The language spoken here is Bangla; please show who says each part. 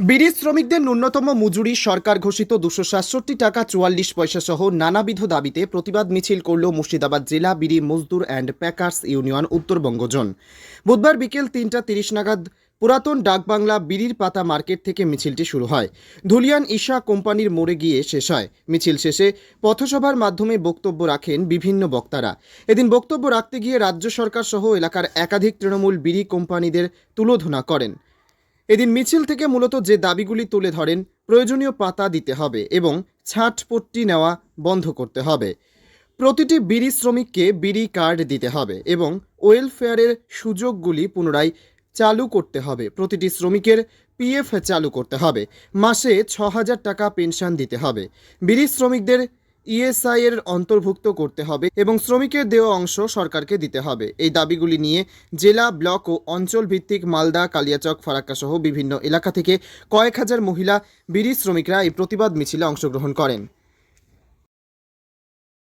Speaker 1: বিড়ি শ্রমিকদের ন্যূনতম মজুরি সরকার ঘোষিত দুশো সাতষট্টি টাকা চুয়াল্লিশ পয়সা সহ নানাবিধ দাবিতে প্রতিবাদ মিছিল করল মুর্শিদাবাদ জেলা bidi Mazdoor and packers union Uttarbanga zone বুধবার বিকেল তিনটা তিরিশ নাগাদ পুরাতন ডাকবাংলা বিড়ির পাতা মার্কেট থেকে মিছিলটি শুরু হয়। ধুলিয়ান ঈশা কোম্পানির মোড়ে গিয়ে শেষ হয়। মিছিল শেষে পথসভার মাধ্যমে বক্তব্য রাখেন বিভিন্ন বক্তারা। এদিন বক্তব্য রাখতে গিয়ে রাজ্য সরকার সহ এলাকার একাধিক তৃণমূল বিড়ি কোম্পানিদের তুলোধনা করেন। এদিন মিছিল থেকে মূলত যে দাবিগুলি তুলে ধরেন, প্রয়োজনীয় পাতা দিতে হবে এবং ছাটপট্টি নেওয়া বন্ধ করতে হবে। প্রতিটি বিড়ি শ্রমিককে বিড়ি কার্ড দিতে হবে এবং ওয়েলফেয়ারের সুযোগগুলি পুনরায় চালু করতে হবে। প্রতিটি শ্রমিকের পিএফ চালু করতে হবে। মাসে ছ হাজার টাকা পেনশন দিতে হবে। বিড়ি শ্রমিকদের ইএসআই এর অন্তর্ভুক্ত করতে হবে এবং শ্রমিকের দেওয়া অংশ সরকারকে দিতে হবে। এই দাবিগুলি নিয়ে জেলা, ব্লক ও অঞ্চল ভিত্তিক মালদা, কালিয়াচক ফারাক্কা সহ বিভিন্ন এলাকা থেকে কয়েক হাজার মহিলা, বিড়ি শ্রমিকরা এই প্রতিবাদ মিছিলে অংশগ্রহণ করেন।